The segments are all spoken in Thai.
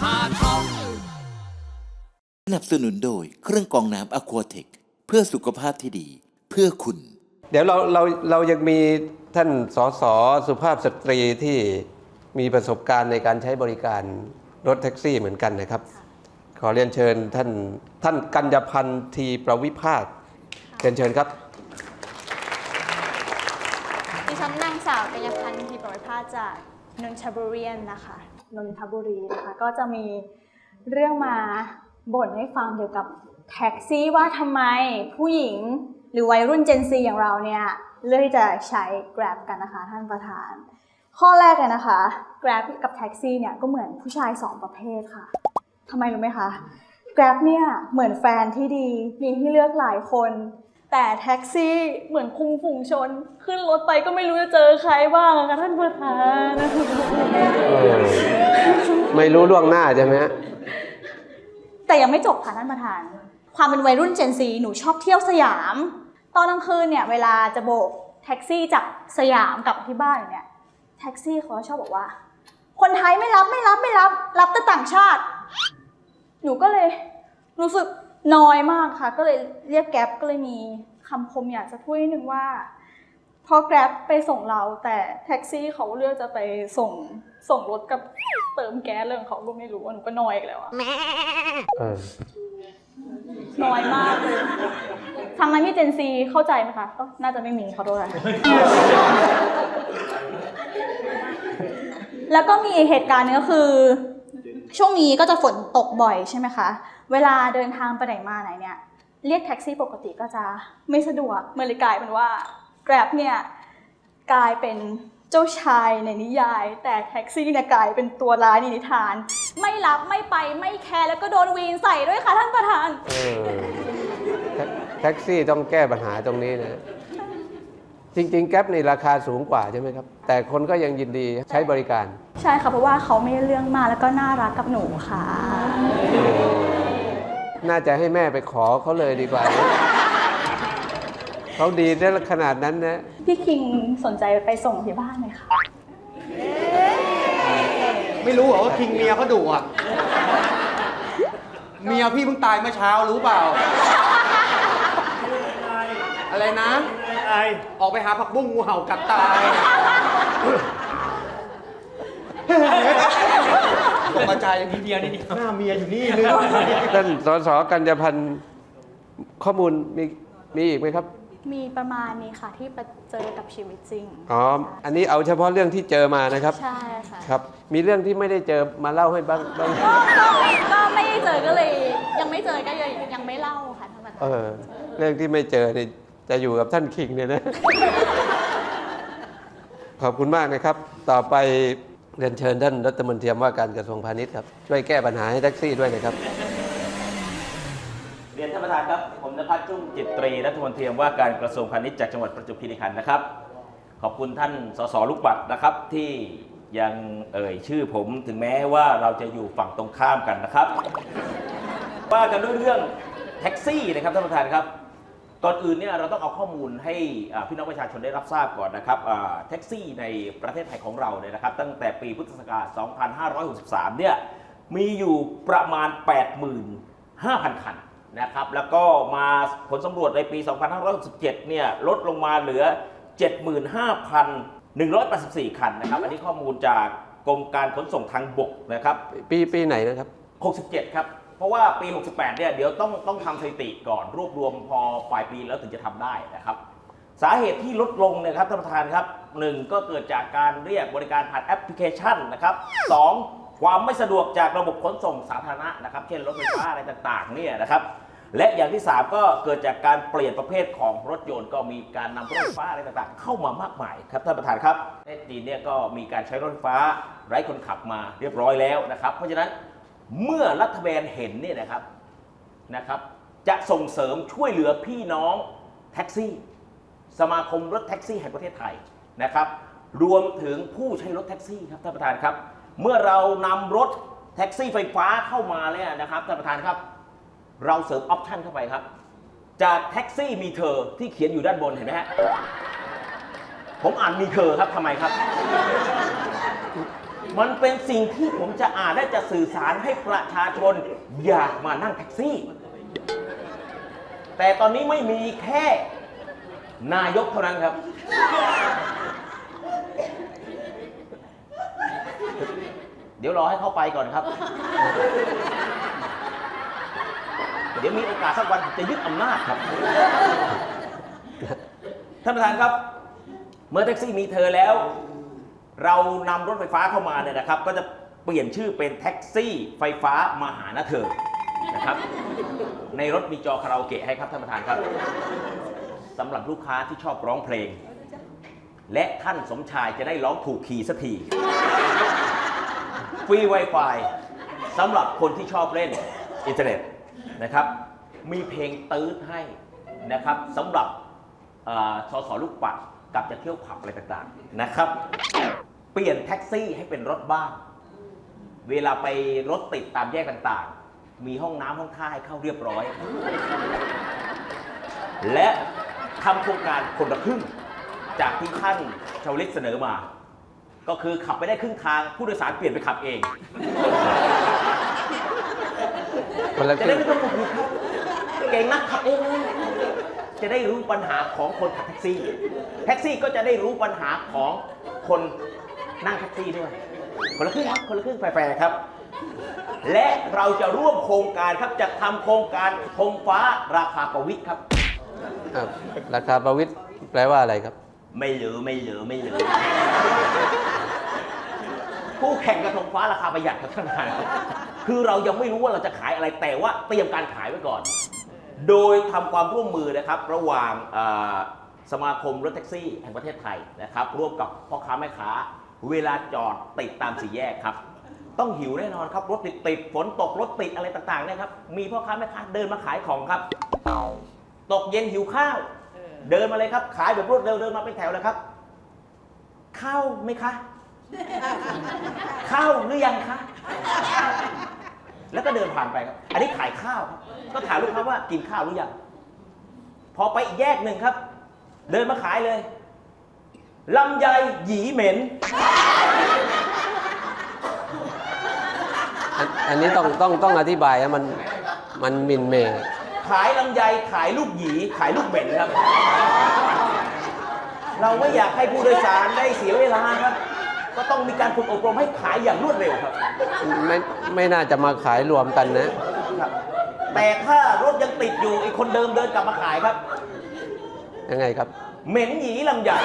พาท่องสนับสนุนโดยเครื่องกรองน้ำอควาเทคเพื่อสุขภาพที่ดี เพื่อคุณ เดี๋ยวเราเราเรายังมีท่านสสสุภาพสตรีที่มีประสบการณ์ในการใช้บริการรถแท็กซี่เหมือนกันนะครับ ขอเรียนเชิญท่านท่านกัญญพันธ์ทีประวิภาคเรียนเชิญครับดิฉันนางสาวกัญญพันธ์ทีปริภาสจากนนทบุรีนะคะ นนทบุรีนะคะก็จะมีเรื่องมาบ่นให้ฟังเกี่ยวกับแท็กซี่ว่าทำไมผู้หญิงหรือวัยรุ่น Gen Z อย่างเราเนี่ยเลือกที่จะใช้ Grab กันนะคะท่านประธาน ข้อแรกเลยนะคะ Grab กับแท็กซี่เนี่ยก็เหมือนผู้ชายสองประเภทค่ะทำไมรู้ไหมคะ Grab เนี่ยเหมือนแฟนที่ดีมีให้เลือกหลายคน แต่แท็กซี่เหมือนคุมฝูงชน ขึ้นรถไปก็ไม่รู้จะเจอใครบ้างอะค่ะท่านประธานไม่รู้ล่วงหน้าใช่ไหมฮะแต่ยังไม่จบค่ะท่านประธาน ความเป็นวัยรุ่น Gen Z หนูชอบเที่ยวสยาม ตอนกลางคืนเนี่ยเวลาจะโบกแท็กซี่จากสยามกลับมาที่บ้านเนี่ยแท็กซี่เขาชอบบอกว่า คนไทยไม่รับไม่รับไม่รับ รับแต่ต่างชาติ หนูก็เลยรู้สึก น้อยมากค่ะ ก็เลยเรียกแก๊ปก็เลยมีคำคมอยากจะพูดนิดนึงว่า พอแกร็บไปส่งเราแต่แท็กซี่เขาเลือกจะไปส่งส่งรถกับเติมแก๊สเรื่องเขาก็ไม่รู้ว่าหนูก็น้อยอีกแล้วอะเออน้อยมากเลยทางนั้นมีเจนซีเข้าใจไหมคะก็น่าจะไม่มีขอโทษค่ะแล้วก็มีเหตุการณ์หนึงก็คือ ช่วงนี้ก็จะฝนตกบ่อยใช่ไหมคะ เวลาเดินทางไปไหนมาไหนเนี่ยเรียกแท็กซี่ปกติก็จะไม่สะดวกมันเลยกลายเป็นว่า Grab เนี่ยกลายเป็นเจ้าชายในนิยาย แต่แท็กซี่เนี่ยกลายเป็นตัวร้ายในนิทาน ไม่รับไม่ไปไม่แคร์แล้วก็โดนวีนใส่ด้วยค่ะท่านประธาน เออแท็กแท็กซี่ต้องแก้ปัญหาตรงนี้นะ จริง ๆ แก๊ปในราคาสูงกว่าใช่ไหมครับ แต่คนก็ยังยินดีใช้บริการ ใช่ค่ะเพราะว่าเขาไม่เรื่องมากแล้วก็น่ารักกับหนูค่ะ น่าจะให้แม่ไปขอเขาเลยดีกว่านะเขาดีได้ขนาดนั้นนะ พี่คิงสนใจไปส่งที่บ้านไหมคะ ไม่รู้เหรอว่าคิงเมียเขาดุอะ เมียพี่เพิ่งตายเมื่อเช้ารู้เปล่า อะไรนะออกไปหาผักบุ้งงูเห่ากัดตาย ตกใจมีเมียนี่หน้าเมียอยู่นี่นึงท่านสสกัญญพันธ์ข้อมูลมีมีอีกไหมครับ มีประมาณนี้ค่ะที่ไปเจอกับชีวิตจริงอ๋ออันนี้เอาเฉพาะเรื่องที่เจอมานะครับ ใช่ค่ะครับ มีเรื่องที่ไม่ได้เจอมาเล่าให้บ้างบ้างก็ก็ไม่ก็ไม่ได้เจอก็เลย ยังไม่เจอก็เลยยังไม่เล่าค่ะท่านประธานเออเรื่องที่ไม่เจอเนี่ยจะอยู่กับท่านคิงเนี่ยนะขอบคุณมากนะครับ ต่อไป เรียนเชิญท่านรัฐมนตรีว่าการกระทรวงพาณิชย์ครับ ช่วยแก้ปัญหาให้แท็กซี่ด้วยนะครับ เรียนท่านประธานครับ ผมนภัสจุ้งจิตตรีรัฐมนตรีว่าการกระทรวงพาณิชย์จากจังหวัดประจวบคีรีขันธ์นะครับ ขอบคุณท่านสสลูกบัตรนะครับที่ยังเอ่ยชื่อผมถึงแม้ว่าเราจะอยู่ฝั่งตรงข้ามกันนะครับ ว่ากันด้วยเรื่องแท็กซี่นะครับท่านประธานครับ ก่อนอื่นเนี่ยเราต้องเอาข้อมูลให้อ่าพี่น้องประชาชนได้รับทราบก่อนนะครับอ่าแท็กซี่ในประเทศไทยของเราเนี่ยนะครับตั้งแต่ปีพุทธศักราช 2563 เนี่ยมีอยู่ประมาณ 85,000 คันนะครับแล้วก็มาผลสำรวจในปี 2567 เนี่ยลดลงมาเหลือ 75,184 คันนะครับอันนี้ข้อมูลจากกรมการขนส่งทางบกนะครับ ปีปีไหนนะครับ 67 ครับ เพราะว่าปี 68 เนี่ย เดี๋ยวต้องต้องทำสถิติก่อนรวบรวมพอปลายปีแล้วถึงจะทำได้นะครับ สาเหตุที่ลดลงเนยครับท่านประธานครับหนึ่งก็เกิดจากการเรียกบริการผ่านแอปพลิเคชันนะครับสองความไม่สะดวกจากระบบขนส่งสาธารณะนะครับ เช่นรถไฟฟ้าอะไรต่างๆเนี่ยนะครับ และอย่างที่ 3 ก็เกิดจากการเปลี่ยนประเภทของรถยนต์ก็มีการนำรถไฟฟ้าอะไรต่างๆ เข้ามามากมายครับท่านประธานครับประเทศจีนเนี่ยก็มีการใช้รถไฟฟ้าไร้คนขับมาเรียบร้อยแล้วนะครับ เพราะฉะนั้น เมื่อรัฐบาลเห็นเนี่ยนะครับนะครับ จะส่งเสริมช่วยเหลือพี่น้องแท็กซี่ สมาคมรถแท็กซี่แห่งประเทศไทยนะครับ รวมถึงผู้ใช้รถแท็กซี่ครับท่านประธานครับ เมื่อเรานำรถแท็กซี่ไฟฟ้าเข้ามาเนี่ยนะครับท่านประธานครับ เราเสริมออปชั่นเข้าไปครับ จากแท็กซี่มีเธอที่เขียนอยู่ด้านบนเห็นไหมฮะผมอ่านมีเธอครับทำไมครับ มันเป็นสิ่งที่ผมจะอ่านและจะสื่อสารให้ประชาชนอยากมานั่งแท็กซี่ แต่ตอนนี้ไม่มีแค่นายกเท่านั้นครับ เดี๋ยวรอให้เข้าไปก่อนครับ เดี๋ยวมีโอกาสสักวันจะยึดอำนาจครับ ท่านประธานครับ เมื่อแท็กซี่มีเธอแล้ว เรานำรถไฟฟ้าเข้ามาเนี่ยนะครับ ก็จะเปลี่ยนชื่อเป็นแท็กซี่ไฟฟ้ามาหานะเธอนะครับ ในรถมีจอคาราโอเกะให้ครับท่านประธานครับสำหรับลูกค้าที่ชอบร้องเพลง และท่านสมชายจะได้ร้องถูกคีย์สักทีฟรี Wi-Fi สำหรับคนที่ชอบเล่นอินเทอร์เน็ตนะครับ มีเพลงตื้ดให้นะครับสำหรับเอ่อสสลูกปัดกับจะเที่ยวผับอะไรต่างๆนะครับ เปลี่ยนแท็กซี่ให้เป็นรถบ้าน เวลาไปรถติดตามแยกต่างๆ มีห้องน้ำห้องท่าให้เข้าเรียบร้อย และทำโครงการคนละครึ่ง จากที่ท่านชาวลิตเสนอมา ก็คือขับไปได้ครึ่งทางผู้โดยสารเปลี่ยนไปขับเอง คนละคจะรึ่ได้งไม่ต้องหงุดหงิดครับเก่งนักขับเองเลยจะได้รู้ปัญหาของคนขับแท็กซี่ แท็กซี่ก็จะได้รู้ปัญหาของคน นั่งแท็กซี่ด้วย คนละครึ่งครับ คนละครึ่งแฟร์ๆครับ และเราจะร่วมโครงการครับจะทำโครงการธงฟ้าราคาประวิทย์ครับ ครับ ราคาประวิตรแปลว่าอะไรครับ ไม่เหลือไม่เหลือไม่เหลือคู่แข่งกับธงฟ้าราคาประหยัดครับท่านประธานครับคือเรายังไม่รู้ว่าเราจะขายอะไรแต่ว่าเตรียมการขายไว้ก่อน โดยทำความร่วมมือนะครับ ระหว่างเอ่อสมาคมรถแท็กซี่แห่งประเทศไทยนะครับ ร่วมกับพ่อค้าแม่ค้า เวลาจอดติดตามสี่แยกครับ ต้องหิวแน่นอนครับ รถติดติดฝนตกรถติดอะไรต่างๆเนะครับ มีพ่อค้าแม่ค้าเดินมาขายของครับ ตกเย็นหิวข้าว เดินมาเลยครับ ขายแบบรวดเร็วเดินมาเป็นแถวเลยครับ ข้าวไหมคะ ข้าวหรือยังคะ แล้วก็เดินผ่านไปครับ อันนี้ขายข้าวครับก็ถามลูกค้าว่ากินข้าวหรือยัง พอไปอีกแยกหนึ่งครับ เดินมาขายเลย ลำไยหยีเหม็น อันอันนี้ต้องต้องต้องอธิบายนะมันมันหมินเมย์ขายลำไยขายลูกหยีขายลูกเหม็นครับ เราไม่อยากให้ผู้โดยสารได้เสียเวลาครับ ก็ต้องมีการฝึกอบรมให้ขายอย่างรวดเร็วครับ ไม่ไม่น่าจะมาขายรวมกันนะครับแต่ถ้ารถยังติดอยู่ไอ้คนเดิมเดินกลับมาขายครับ ยังไงครับ เหม็นหยีลำใหญ่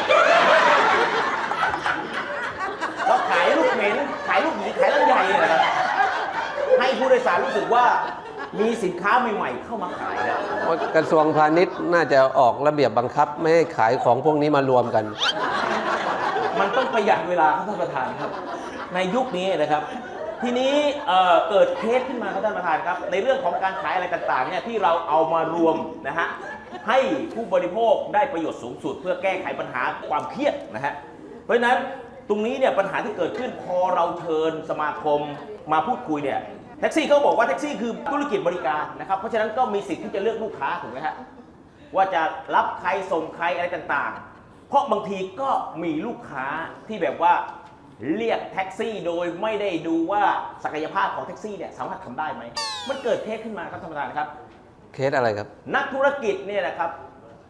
ก็ขายลูกเหม็น ขายลูกหยีขายลำใหญ่เลยนะครับให้ผู้โดยสารรู้สึกว่ามีสินค้าใหม่ๆเข้ามาขายแล้วว่ากระทรวงพาณิชย์น่าจะออกระเบียบบังคับ ไม่ให้ขายของพวกนี้มารวมกัน มันต้องประหยัดเวลาครับท่านประธานครับ ในยุคนี้นะครับ ทีนี้เอ่อเกิดเคสขึ้นมาครับท่านประธานครับ ในเรื่องของการขายอะไรต่างๆเนี่ยที่เราเอามารวมนะฮะให้ผู้บริโภคได้ประโยชน์สูงสุด เพื่อแก้ไขปัญหาความเครียดนะฮะเพราะฉะนั้นตรงนี้เนี่ยปัญหาที่เกิดขึ้นพอเราเชิญสมาคมมาพูดคุยเนี่ย แท็กซี่เขาบอกว่าแท็กซี่คือธุรกิจบริการนะครับ เพราะฉะนั้นก็มีสิทธิ์ที่จะเลือกลูกค้าถูกไหมฮะว่าจะรับใครส่งใครอะไรต่างๆ เพราะบางทีก็มีลูกค้าที่แบบว่าเรียกแท็กซี่โดยไม่ได้ดูว่าศักยภาพของแท็กซี่เนี่ยสามารถทำได้ไหม มันเกิดเคสขึ้นมาครับท่านประธานครับ เคสอะไรครับ นักธุรกิจเนี่ยนะครับ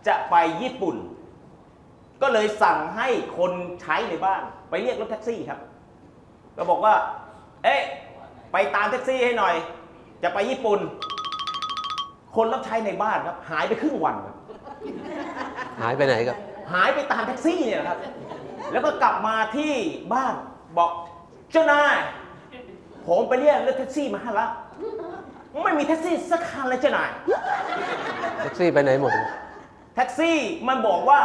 จะไปญี่ปุ่น ก็เลยสั่งให้คนใช้ในบ้าน ไปเรียกรถแท็กซี่ครับ ก็บอกว่า เอ๊ะ ไปตามแท็กซี่ให้หน่อย จะไปญี่ปุ่น คนรับใช้ในบ้านครับ หายไปครึ่งวันครับหายไปไหนครับ หายไปตามแท็กซี่เนี่ยนะครับ แล้วก็กลับมาที่บ้านบอกเจ้านายผมไปเรียกรถแท็กซี่มาให้แล้วไม่มีแท็กซี่สักคันเลยเจ้านาย แท็กซี่ไปไหนหมด แท็กซี่มันบอกว่า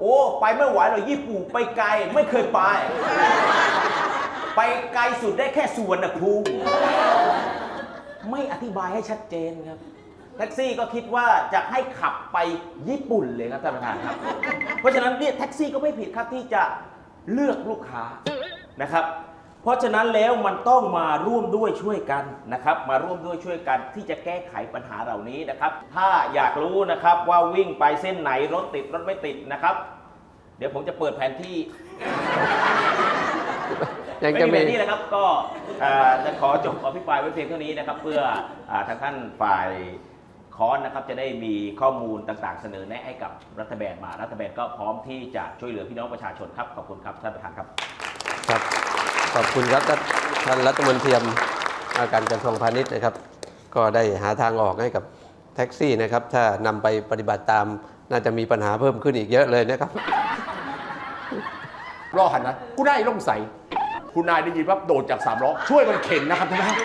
โอ้ ไปไม่ไหวหรอกญี่ปุ่นไปไกลไม่เคยไป ไปไกลสุดได้แค่สุวรรณภูมิ ไม่อธิบายให้ชัดเจนครับ แท็กซี่ก็คิดว่าจะให้ขับไปญี่ปุ่นเลยครับท่านประธานครับ เพราะฉะนั้นเนี่ยแท็กซี่ก็ไม่ผิดครับที่จะเลือกลูกค้านะครับ เพราะฉะนั้นแล้วมันต้องมาร่วมด้วยช่วยกันนะครับ มาร่วมด้วยช่วยกันที่จะแก้ไขปัญหาเหล่านี้นะครับ ถ้าอยากรู้นะครับว่าวิ่งไปเส้นไหนรถติดรถไม่ติดนะครับ เดี๋ยวผมจะเปิดแผนที่ ยังไม่จะมีมีแบบนี้นะครับก็เอ่อจะขอจบอภิปรายไว้เพียงเท่านี้นะครับ เพื่ออ่าทางท่านฝ่ายคอนนะครับจะได้มีข้อมูลต่างๆ เสนอแนะให้กับรัฐบาลมารัฐบาลก็พร้อมที่จะช่วยเหลือพี่น้องประชาชนครับขอบคุณครับท่านประธานครับ ครับขอบคุณครับท่านท่านรัฐมนตรีว่าการกระทรวงพาณิชย์นะครับ ก็ได้หาทางออกให้กับแท็กซี่นะครับ ถ้านำไปปฏิบัติตามน่าจะมีปัญหาเพิ่มขึ้นอีกเยอะเลยนะครับ รอหันนะกูได้ล่มใส คุณนายได้ยินว่าโดดจากสามล้อช่วยมันเข็นนะครับท่าน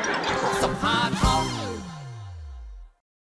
สภาท